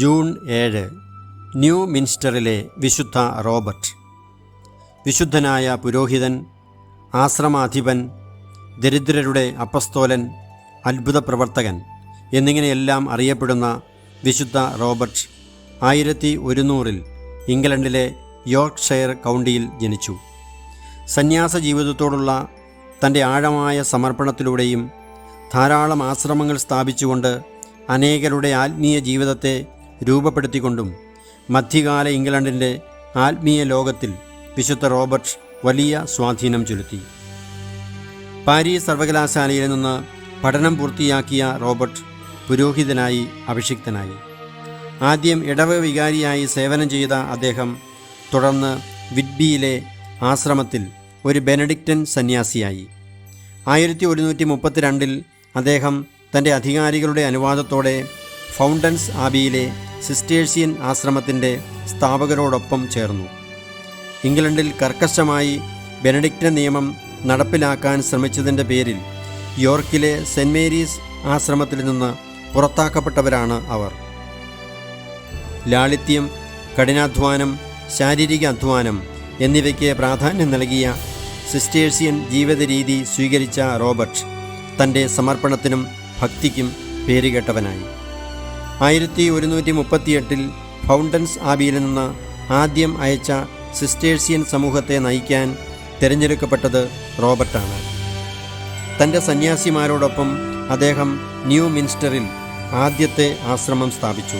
June ഏഴ് new മിൻസ്റ്ററിലെ വിശുദ്ധ Robert. വിശുദ്ധനായ പുരോഹിതൻ ആശ്രമാധിപൻ ദരിദ്രരുടെ അപ്പസ്തോലൻ അത്ഭുത പ്രവർത്തകൻ എന്നിങ്ങനെയെല്ലാം അറിയപ്പെടുന്ന വിശുദ്ധ റോബർട്ട് ആയിരത്തി ഒരുന്നൂറിൽ ഇംഗ്ലണ്ടിലെ യോർക്ക്ഷയർ കൗണ്ടിയിൽ ജനിച്ചു. സന്യാസ ജീവിതത്തോടുള്ള തന്റെ ആഴമായ സമർപ്പണത്തിലൂടെയും ധാരാളം ആശ്രമങ്ങൾ സ്ഥാപിച്ചുകൊണ്ട് അനേകരുടെ ആത്മീയ ജീവിതത്തെ രൂപപ്പെടുത്തിക്കൊണ്ടും മധ്യകാല ഇംഗ്ലണ്ടിന്റെ ആത്മീയ ലോകത്തിൽ വിശുദ്ധ റോബർട്ട് വലിയ സ്വാധീനം ചെലുത്തി. പാരീസ് സർവകലാശാലയിൽ നിന്ന് പഠനം പൂർത്തിയാക്കിയ റോബർട്ട് പുരോഹിതനായി അഭിഷിക്തനായി. ആദ്യം ഇടവ വികാരിയായി സേവനം ചെയ്ത അദ്ദേഹം തുടർന്ന് വിഡ്ബിയിലെ ആശ്രമത്തിൽ ഒരു ബെനഡിക്റ്റൻ സന്യാസിയായി. ആയിരത്തി ഒരുന്നൂറ്റി മുപ്പത്തിരണ്ടിൽ അദ്ദേഹം തന്റെ അധികാരികളുടെ അനുവാദത്തോടെ ഫൗണ്ടൻസ് ആബിയിലെ സിസ്റ്റേഴ്സിയൻ ആശ്രമത്തിന്റെ സ്ഥാപകരോടൊപ്പം ചേർന്നു. ഇംഗ്ലണ്ടിൽ കർക്കശമായി ബെനഡിക്റ്റ നിയമം നടപ്പിലാക്കാൻ ശ്രമിച്ചതിന്റെ പേരിൽ യോർക്കിലെ സെന്റ് മേരീസ് ആശ്രമത്തിൽ നിന്ന് പുറത്താക്കപ്പെട്ടവരാണ് അവർ. ലാളിത്യം കഠിനാധ്വാനം ശാരീരിക അധ്വാനം എന്നിവയ്ക്ക് പ്രാധാന്യം നൽകിയ സിസ്റ്റേഴ്സിയൻ ജീവിത രീതി സ്വീകരിച്ച റോബർട്ട് തന്റെ സമർപ്പണത്തിനും ഭക്തിക്കും പേരുകേട്ടവനായി. ആയിരത്തി ഒരുന്നൂറ്റി മുപ്പത്തിയെട്ടിൽ ഫൗണ്ടൻസ് ആബിയിൽ നിന്ന് ആദ്യം അയച്ച സിസ്റ്റേഴ്സിയൻ സമൂഹത്തെ നയിക്കാൻ തിരഞ്ഞെടുക്കപ്പെട്ടത് റോബർട്ടാണ്. തന്റെ സന്യാസിമാരോടൊപ്പം അദ്ദേഹം ന്യൂ മിൻസ്റ്ററിൽ ആദ്യത്തെ ആശ്രമം സ്ഥാപിച്ചു.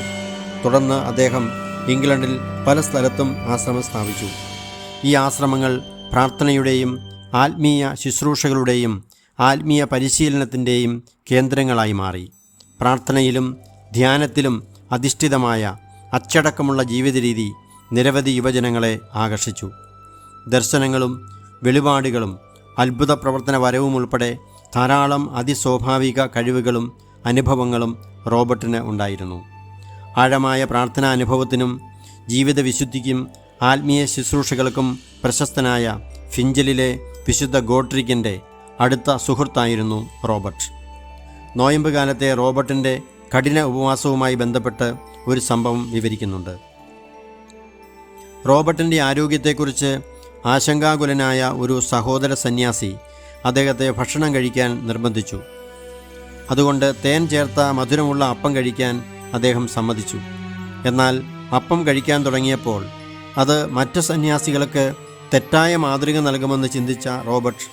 തുടർന്ന് അദ്ദേഹം ഇംഗ്ലണ്ടിൽ പല സ്ഥലത്തും ആശ്രമം സ്ഥാപിച്ചു. ഈ ആശ്രമങ്ങൾ പ്രാർത്ഥനയുടെയും ആത്മീയ ശുശ്രൂഷകളുടെയും ആത്മീയ പരിശീലനത്തിന്റെയും കേന്ദ്രങ്ങളായി മാറി. പ്രാർത്ഥനയിലും ധ്യാനത്തിലും അധിഷ്ഠിതമായ അച്ചടക്കമുള്ള ജീവിത രീതി നിരവധി യുവജനങ്ങളെ ആകർഷിച്ചു. ദർശനങ്ങളും വെളിപാടുകളും അത്ഭുത പ്രവർത്തന വരവും ഉൾപ്പെടെ ധാരാളം അതിസ്വാഭാവിക കഴിവുകളും അനുഭവങ്ങളും റോബർട്ടിന് ഉണ്ടായിരുന്നു. ആഴമായ പ്രാർത്ഥനാ അനുഭവത്തിനും ജീവിത വിശുദ്ധിക്കും ആത്മീയ ശുശ്രൂഷകൾക്കും പ്രശസ്തനായ ഫിഞ്ചലിലെ വിശുദ്ധ ഗോട്രിക്കിന്റെ അടുത്ത സുഹൃത്തായിരുന്നു റോബർട്ട്. നോയമ്പ് കാലത്തെ റോബർട്ടിന്റെ കഠിന ഉപവാസവുമായി ബന്ധപ്പെട്ട് ഒരു സംഭവം വിവരിക്കുന്നുണ്ട്. റോബർട്ടിന്റെ ആരോഗ്യത്തെക്കുറിച്ച് ആശങ്കാകുലനായ ഒരു സഹോദര സന്യാസി അദ്ദേഹത്തെ ഭക്ഷണം കഴിക്കാൻ നിർബന്ധിച്ചു. അതുകൊണ്ട് തേൻ ചേർത്ത മധുരമുള്ള അപ്പം കഴിക്കാൻ അദ്ദേഹം സമ്മതിച്ചു. എന്നാൽ അപ്പം കഴിക്കാൻ തുടങ്ങിയപ്പോൾ അത് മറ്റ് സന്യാസികൾക്ക് തെറ്റായ മാതൃക നൽകുമെന്ന് ചിന്തിച്ച റോബർട്ട്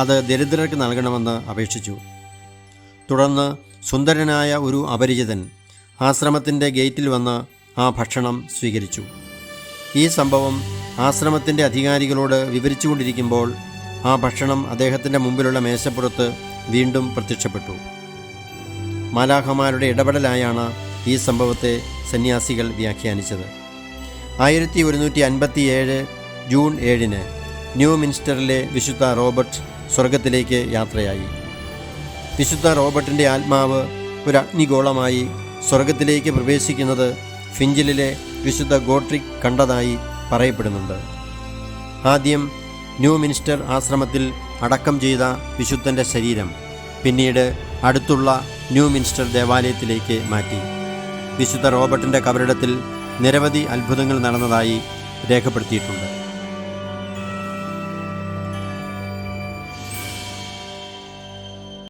അത് ദരിദ്രർക്ക് നൽകണമെന്ന് അപേക്ഷിച്ചു. തുടർന്ന് സുന്ദരനായ ഒരു അപരിചിതൻ ആശ്രമത്തിന്റെ ഗേറ്റിൽ വന്ന് ആ ഭക്ഷണം സ്വീകരിച്ചു. ഈ സംഭവം ആശ്രമത്തിന്റെ അധികാരികളോട് വിവരിച്ചുകൊണ്ടിരിക്കുമ്പോൾ ആ ഭക്ഷണം അദ്ദേഹത്തിന്റെ മുമ്പിലുള്ള മേശപ്പുറത്ത് വീണ്ടും പ്രത്യക്ഷപ്പെട്ടു. മാലാഹമാരുടെ ഇടപെടലായാണ് ഈ സംഭവത്തെ സന്യാസികൾ വ്യാഖ്യാനിച്ചത്. ആയിരത്തി ഒരുന്നൂറ്റി അൻപത്തി ഏഴ് ജൂൺ ഏഴിന് ന്യൂ മിൻസ്റ്ററിലെ വിശുദ്ധ റോബർട്ട് സ്വർഗത്തിലേക്ക് യാത്രയായി. വിശുദ്ധ റോബർട്ടിന്റെ ആത്മാവ് ഒരു അഗ്നിഗോളമായി സ്വർഗത്തിലേക്ക് പ്രവേശിക്കുന്നത് ഫിഞ്ചിലിലെ വിശുദ്ധ ഗോട്രിക് കണ്ടതായി പറയപ്പെടുന്നുണ്ട്. ആദ്യം ന്യൂ മിനിസ്റ്റർ ആശ്രമത്തിൽ അടക്കം ചെയ്ത വിശുദ്ധന്റെ ശരീരം പിന്നീട് അടുത്തുള്ള ന്യൂ മിനിസ്റ്റർ ദേവാലയത്തിലേക്ക് മാറ്റി. വിശുദ്ധ റോബർട്ടിന്റെ കബറിടത്തിൽ നിരവധി അത്ഭുതങ്ങൾ നടന്നതായി രേഖപ്പെടുത്തിയിട്ടുണ്ട്.